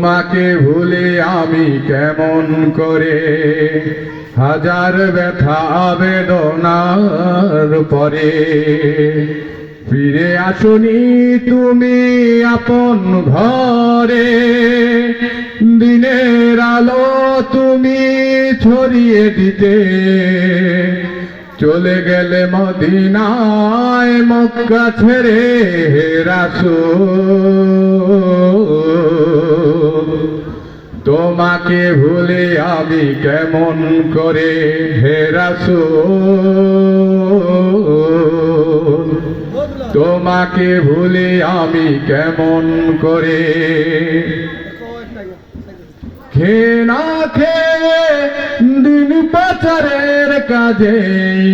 তোমাকে ভুলে আমি কেমন করে? হাজার ব্যথা বেদনার পরে। ফিরে আসনি তুমি আপন ঘরে। দিনের আলো তুমি ছড়িয়ে দিতে। চলে গেলে মদিনায় মক্কা ছেড়ে রাসূল। তোমাকে ভুলে আমি কেমন করে? হে রাসূল, তোমাকে ভুলে আমি কেমন করে? খে না খেয়ে দিন পাচারের কাজে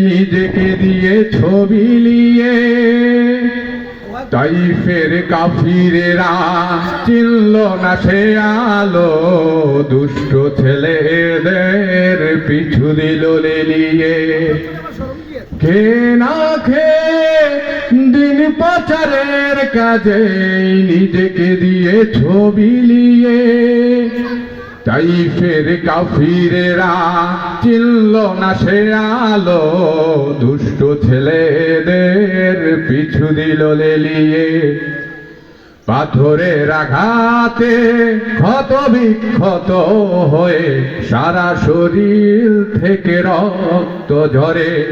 নিজেকে দিয়ে ছবি নিয়ে তাই ফের কাফিরেরা চিনল না সে আলো। দুষ্ট ছেলেদের পিছু দিল লেলিয়ে। খে না খে দিন পাচারের কাজে নিজেকে দিয়ে ছবি নিয়ে তাই ফের কাফিরেরা চিনল না সে আলো। দুষ্ট ছেলেদের পিছু দিল লেলিয়ে। পাথরের আঘাতে ক্ষত বিক্ষত হয়ে সারা শরীর থেকে রক্ত ঝরে।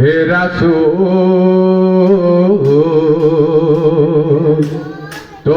হে রাসূল!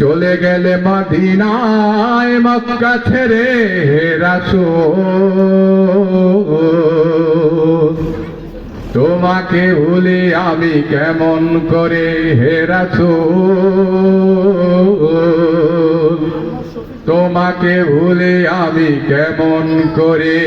চলে গেলে মদিনায় মক্কা ছেড়ে রাসূল। তোমাকে ভুলে আমি কেমন করে হেরাছো তোমাকে ভুলে আমি কেমন করে